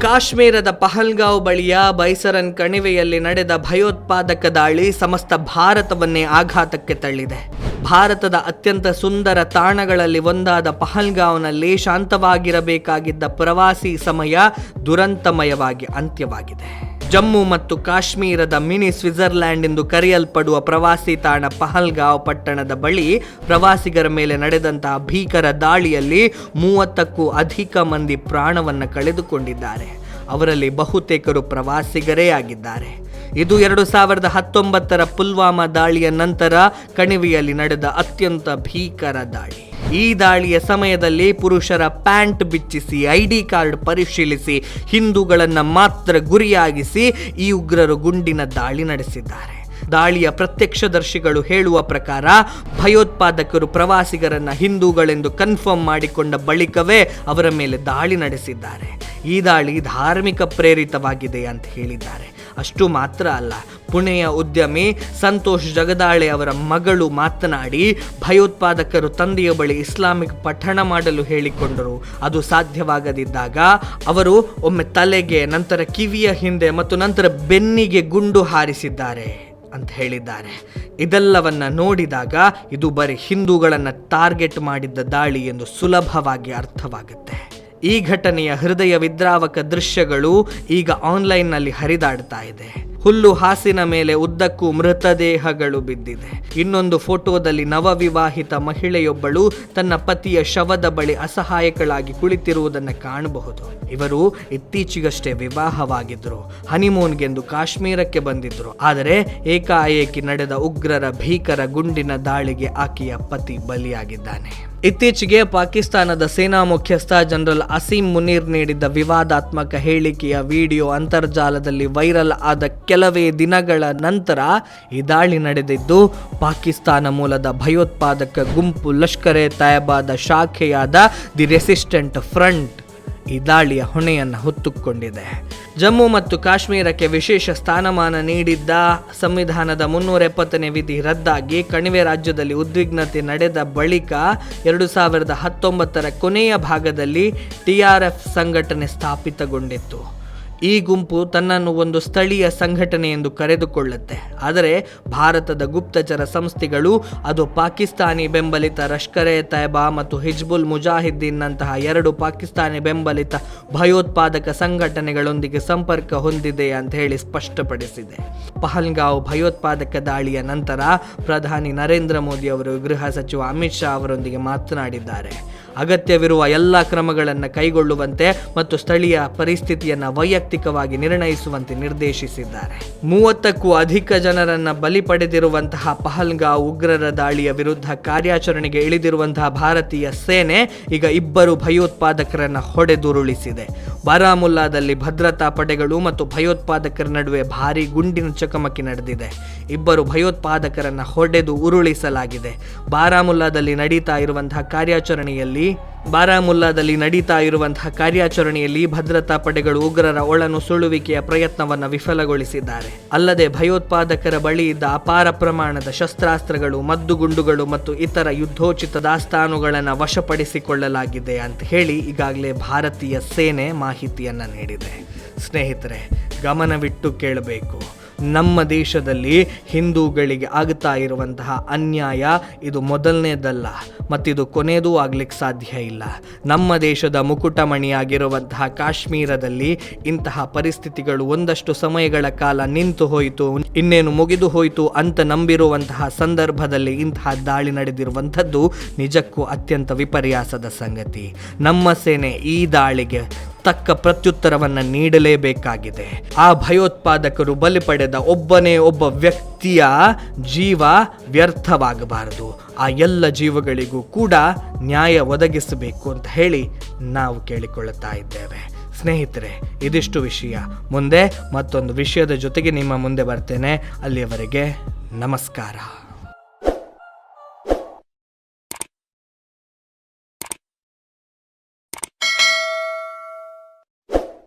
ಕಾಶ್ಮೀರದ ಪಹಲ್ಗಾಂವ್ ಬಳಿಯ ಬೈಸರನ್ ಕಣಿವೆಯಲ್ಲಿ ನಡೆದ ಭಯೋತ್ಪಾದಕ ದಾಳಿ ಸಮಸ್ತ ಭಾರತವನ್ನೇ ಆಘಾತಕ್ಕೆ ತಳ್ಳಿದೆ. ಭಾರತದ ಅತ್ಯಂತ ಸುಂದರ ತಾಣಗಳಲ್ಲಿ ಒಂದಾದ ಪಹಲ್ಗಾಂವ್ನಲ್ಲಿ ಶಾಂತವಾಗಿರಬೇಕಾಗಿದ್ದ ಪ್ರವಾಸಿ ಸಮಯ ದುರಂತಮಯವಾಗಿ ಅಂತ್ಯವಾಗಿದೆ. ಜಮ್ಮು ಮತ್ತು ಕಾಶ್ಮೀರದ ಮಿನಿ ಸ್ವಿಟ್ಜರ್ಲ್ಯಾಂಡ್ ಎಂದು ಕರೆಯಲ್ಪಡುವ ಪ್ರವಾಸಿ ತಾಣ ಪಹಲ್ಗಾಂವ್ ಪಟ್ಟಣದ ಬಳಿ ಪ್ರವಾಸಿಗರ ಮೇಲೆ ನಡೆದಂತಹ ಭೀಕರ ದಾಳಿಯಲ್ಲಿ ಮೂವತ್ತಕ್ಕೂ ಅಧಿಕ ಮಂದಿ ಪ್ರಾಣವನ್ನು ಕಳೆದುಕೊಂಡಿದ್ದಾರೆ. ಅವರಲ್ಲಿ ಬಹುತೇಕರು ಪ್ರವಾಸಿಗರೇ ಆಗಿದ್ದಾರೆ. ಇದು ಎರಡು ಸಾವಿರದ ಹತ್ತೊಂಬತ್ತರ ಪುಲ್ವಾಮಾ ದಾಳಿಯ ನಂತರ ಕಣಿವೆಯಲ್ಲಿ ನಡೆದ ಅತ್ಯಂತ ಭೀಕರ ದಾಳಿ. ಈ ದಾಳಿಯ ಸಮಯದಲ್ಲಿ ಪುರುಷರ ಪ್ಯಾಂಟ್ ಬಿಚ್ಚಿಸಿ, ಐಡಿ ಕಾರ್ಡ್ ಪರಿಶೀಲಿಸಿ, ಹಿಂದೂಗಳನ್ನು ಮಾತ್ರ ಗುರಿಯಾಗಿಸಿ ಈ ಉಗ್ರರು ಗುಂಡಿನ ದಾಳಿ ನಡೆಸಿದ್ದಾರೆ. ದಾಳಿಯ ಪ್ರತ್ಯಕ್ಷದರ್ಶಿಗಳು ಹೇಳುವ ಪ್ರಕಾರ, ಭಯೋತ್ಪಾದಕರು ಪ್ರವಾಸಿಗರನ್ನ ಹಿಂದೂಗಳೆಂದು ಕನ್ಫರ್ಮ್ ಮಾಡಿಕೊಂಡ ಬಳಿಕವೇ ಅವರ ಮೇಲೆ ದಾಳಿ ನಡೆಸಿದ್ದಾರೆ. ಈ ದಾಳಿ ಧಾರ್ಮಿಕ ಪ್ರೇರಿತವಾಗಿದೆ ಅಂತ ಹೇಳಿದ್ದಾರೆ. ಅಷ್ಟು ಮಾತ್ರ ಅಲ್ಲ, ಪುಣೆಯ ಉದ್ಯಮಿ ಸಂತೋಷ್ ಜಗದಾಳೆ ಅವರ ಮಗಳು ಮಾತನಾಡಿ, ಭಯೋತ್ಪಾದಕರು ತಂದೆಯ ಬಳಿ ಇಸ್ಲಾಮಿಕ್ ಪಠಣ ಮಾಡಲು ಹೇಳಿಕೊಂಡರು. ಅದು ಸಾಧ್ಯವಾಗದಿದ್ದಾಗ ಅವರು ಒಮ್ಮೆ ತಲೆಗೆ, ನಂತರ ಕಿವಿಯ ಹಿಂದೆ ಮತ್ತು ನಂತರ ಬೆನ್ನಿಗೆ ಗುಂಡು ಹಾರಿಸಿದ್ದಾರೆ. ಅಂತ ಹೇಳಿದ್ದಾರೆ. ಇದೆಲ್ಲವನ್ನ ನೋಡಿದಾಗ ಇದು ಬರೀ ಹಿಂದೂಗಳನ್ನು ಟಾರ್ಗೆಟ್ ಮಾಡಿದ್ದ ದಾಳಿ ಎಂದು ಸುಲಭವಾಗಿ ಅರ್ಥವಾಗುತ್ತೆ. ಈ ಘಟನೆಯ ಹೃದಯ ವಿದ್ರಾವಕ ದೃಶ್ಯಗಳು ಈಗ ಆನ್ಲೈನ್ನಲ್ಲಿ ಹರಿದಾಡ್ತಾ ಇದೆ. ಹುಲ್ಲು ಹಾಸಿನ ಮೇಲೆ ಉದ್ದಕ್ಕೂ ಮೃತದೇಹಗಳು ಬಿದ್ದಿದೆ. ಇನ್ನೊಂದು ಫೋಟೋದಲ್ಲಿ ನವವಿವಾಹಿತ ಮಹಿಳೆಯೊಬ್ಬಳು ತನ್ನ ಪತಿಯ ಶವದ ಬಳಿ ಅಸಹಾಯಕಳಾಗಿ ಕುಳಿತಿರುವುದನ್ನು ಕಾಣಬಹುದು. ಇವರು ಇತ್ತೀಚೆಗಷ್ಟೇ ವಿವಾಹವಾಗಿದ್ದರು ಹನಿಮೂನ್ಗೆಂದು ಕಾಶ್ಮೀರಕ್ಕೆ ಬಂದಿದ್ರು. ಆದರೆ ಏಕಾಏಕಿ ನಡೆದ ಉಗ್ರರ ಭೀಕರ ಗುಂಡಿನ ದಾಳಿಗೆ ಆಕೆಯ ಪತಿ ಬಲಿಯಾಗಿದ್ದಾನೆ. ಇತ್ತೀಚೆಗೆ ಪಾಕಿಸ್ತಾನದ ಸೇನಾ ಮುಖ್ಯಸ್ಥ ಜನರಲ್ ಅಸೀಂ ಮುನೀರ್ ನೀಡಿದ್ದ ವಿವಾದಾತ್ಮಕ ಹೇಳಿಕೆಯ ವಿಡಿಯೋ ಅಂತರ್ಜಾಲದಲ್ಲಿ ವೈರಲ್ ಆದ ಕೆಲವೇ ದಿನಗಳ ನಂತರ ಈ ದಾಳಿ ನಡೆದಿದ್ದು, ಪಾಕಿಸ್ತಾನ ಮೂಲದ ಭಯೋತ್ಪಾದಕ ಗುಂಪು ಲಷ್ಕರ್ ಎ ತಯ್ಯಬಾದ ಶಾಖೆಯಾದ ದಿ ರೆಸಿಸ್ಟೆಂಟ್ ಫ್ರಂಟ್ ಈ ದಾಳಿಯ ಹೊಣೆಯನ್ನು ಹೊತ್ತುಕೊಂಡಿದೆ. ಜಮ್ಮು ಮತ್ತು ಕಾಶ್ಮೀರಕ್ಕೆ ವಿಶೇಷ ಸ್ಥಾನಮಾನ ನೀಡಿದ್ದ ಸಂವಿಧಾನದ ಮುನ್ನೂರ ಎಪ್ಪತ್ತನೇ ವಿಧಿ ರದ್ದಾಗಿ ಕಣಿವೆ ರಾಜ್ಯದಲ್ಲಿ ಉದ್ವಿಗ್ನತೆ ನಡೆದ ಬಳಿಕ ಎರಡು ಸಾವಿರದ ಹತ್ತೊಂಬತ್ತರ ಕೊನೆಯ ಭಾಗದಲ್ಲಿ ಟಿಆರ್ಎಫ್ ಸಂಘಟನೆ ಸ್ಥಾಪಿತಗೊಂಡಿತ್ತು. ಈ ಗುಂಪು ತನ್ನನ್ನು ಒಂದು ಸ್ಥಳೀಯ ಸಂಘಟನೆ ಎಂದು ಕರೆದುಕೊಳ್ಳುತ್ತೆ. ಆದರೆ ಭಾರತದ ಗುಪ್ತಚರ ಸಂಸ್ಥೆಗಳು, ಅದು ಪಾಕಿಸ್ತಾನಿ ಬೆಂಬಲಿತ ಲಷ್ಕರ್ ತಯ್ಬಾ ಮತ್ತು ಹಿಜ್ಬುಲ್ ಮುಜಾಹಿದ್ದೀನ್ನಂತಹ ಎರಡು ಪಾಕಿಸ್ತಾನಿ ಬೆಂಬಲಿತ ಭಯೋತ್ಪಾದಕ ಸಂಘಟನೆಗಳೊಂದಿಗೆ ಸಂಪರ್ಕ ಹೊಂದಿದೆ ಅಂತ ಹೇಳಿ ಸ್ಪಷ್ಟಪಡಿಸಿದೆ. ಪಹಲ್ಗಾಂವ್ ಭಯೋತ್ಪಾದಕ ದಾಳಿಯ ನಂತರ ಪ್ರಧಾನಿ ನರೇಂದ್ರ ಮೋದಿ ಅವರು ಗೃಹ ಸಚಿವ ಅಮಿತ್ ಶಾ ಅವರೊಂದಿಗೆ ಮಾತನಾಡಿದ್ದಾರೆ. ಅಗತ್ಯವಿರುವ ಎಲ್ಲ ಕ್ರಮಗಳನ್ನು ಕೈಗೊಳ್ಳುವಂತೆ ಮತ್ತು ಸ್ಥಳೀಯ ಪರಿಸ್ಥಿತಿಯನ್ನು ವೈಯಕ್ತಿಕವಾಗಿ ನಿರ್ಣಯಿಸುವಂತೆ ನಿರ್ದೇಶಿಸಿದ್ದಾರೆ. ಮೂವತ್ತಕ್ಕೂ ಅಧಿಕ ಜನರನ್ನ ಬಲಿ ಪಡೆದಿರುವಂತಹ ಪಹಲ್ಗಾ ಉಗ್ರರ ದಾಳಿಯ ವಿರುದ್ಧ ಕಾರ್ಯಾಚರಣೆಗೆ ಇಳಿದಿರುವಂತಹ ಭಾರತೀಯ ಸೇನೆ ಈಗ ಇಬ್ಬರು ಭಯೋತ್ಪಾದಕರನ್ನ ಹೊಡೆದುರುಳಿಸಿದೆ. ಬಾರಾಮುಲ್ಲಾದಲ್ಲಿ ಭದ್ರತಾ ಪಡೆಗಳು ಮತ್ತು ಭಯೋತ್ಪಾದಕರ ನಡುವೆ ಭಾರಿ ಗುಂಡಿನ ಚಕಮಕಿ ನಡೆದಿದೆ. ಇಬ್ಬರು ಭಯೋತ್ಪಾದಕರನ್ನ ಹೊಡೆದು ಉರುಳಿಸಲಾಗಿದೆ. ಬಾರಾಮುಲ್ಲಾದಲ್ಲಿ ನಡೀತಾ ಇರುವಂತಹ ಕಾರ್ಯಾಚರಣೆಯಲ್ಲಿ ಬಾರಾಮುಲ್ಲಾದಲ್ಲಿ ನಡೀತಾ ಇರುವಂತಹ ಕಾರ್ಯಾಚರಣೆಯಲ್ಲಿ ಭದ್ರತಾ ಪಡೆಗಳು ಉಗ್ರರ ಒಳನುಸುಳುವಿಕೆಯ ಪ್ರಯತ್ನವನ್ನು ವಿಫಲಗೊಳಿಸಿದ್ದಾರೆ. ಅಲ್ಲದೆ ಭಯೋತ್ಪಾದಕರ ಬಳಿ ಇದ್ದ ಅಪಾರ ಪ್ರಮಾಣದ ಶಸ್ತ್ರಾಸ್ತ್ರಗಳು, ಮದ್ದುಗುಂಡುಗಳು ಮತ್ತು ಇತರ ಯುದ್ಧೋಚಿತ ದಾಸ್ತಾನುಗಳನ್ನು ವಶಪಡಿಸಿಕೊಳ್ಳಲಾಗಿದೆ ಅಂತ ಹೇಳಿ ಈಗಾಗಲೇ ಭಾರತೀಯ ಸೇನೆ ಮಾಹಿತಿಯನ್ನು ನೀಡಿದೆ. ಸ್ನೇಹಿತರೆ, ಗಮನವಿಟ್ಟು ಕೇಳಬೇಕು. ನಮ್ಮ ದೇಶದಲ್ಲಿ ಹಿಂದೂಗಳಿಗೆ ಆಗ್ತಾ ಇರುವಂತಹ ಅನ್ಯಾಯ ಇದು ಮೊದಲನೇದಲ್ಲ, ಮತ್ತಿದು ಕೊನೆಯದೂ ಆಗ್ಲಿಕ್ಕೆ ಸಾಧ್ಯ ಇಲ್ಲ. ನಮ್ಮ ದೇಶದ ಮುಕುಟಮಣಿಯಾಗಿರುವಂತಹ ಕಾಶ್ಮೀರದಲ್ಲಿ ಇಂತಹ ಪರಿಸ್ಥಿತಿಗಳು ಒಂದಷ್ಟು ಸಮಯಗಳ ಕಾಲ ನಿಂತು ಹೋಯಿತು, ಇನ್ನೇನು ಮುಗಿದು ಹೋಯಿತು ಅಂತ ನಂಬಿರುವಂತಹ ಸಂದರ್ಭದಲ್ಲಿ ಇಂತಹ ದಾಳಿ ನಡೆದಿರುವಂಥದ್ದು ನಿಜಕ್ಕೂ ಅತ್ಯಂತ ವಿಪರ್ಯಾಸದ ಸಂಗತಿ. ನಮ್ಮ ಸೇನೆ ಈ ದಾಳಿಗೆ ತಕ್ಕ ಪ್ರತ್ಯುತ್ತರವನ್ನು ನೀಡಲೇಬೇಕಾಗಿದೆ. ಆ ಭಯೋತ್ಪಾದಕರು ಬಲಿ ಪಡೆದ ಒಬ್ಬನೇ ಒಬ್ಬ ವ್ಯಕ್ತಿಯ ಜೀವ ವ್ಯರ್ಥವಾಗಬಾರದು. ಆ ಎಲ್ಲ ಜೀವಗಳಿಗೂ ಕೂಡ ನ್ಯಾಯ ಒದಗಿಸಬೇಕು ಅಂತ ಹೇಳಿ ನಾವು ಕೇಳಿಕೊಳ್ಳುತ್ತಾ ಇದ್ದೇವೆ. ಸ್ನೇಹಿತರೆ, ಇದಿಷ್ಟು ವಿಷಯ. ಮುಂದೆ ಮತ್ತೊಂದು ವಿಷಯದ ಜೊತೆಗೆ ನಿಮ್ಮ ಮುಂದೆ ಬರ್ತೇನೆ. ಅಲ್ಲಿಯವರೆಗೆ ನಮಸ್ಕಾರ.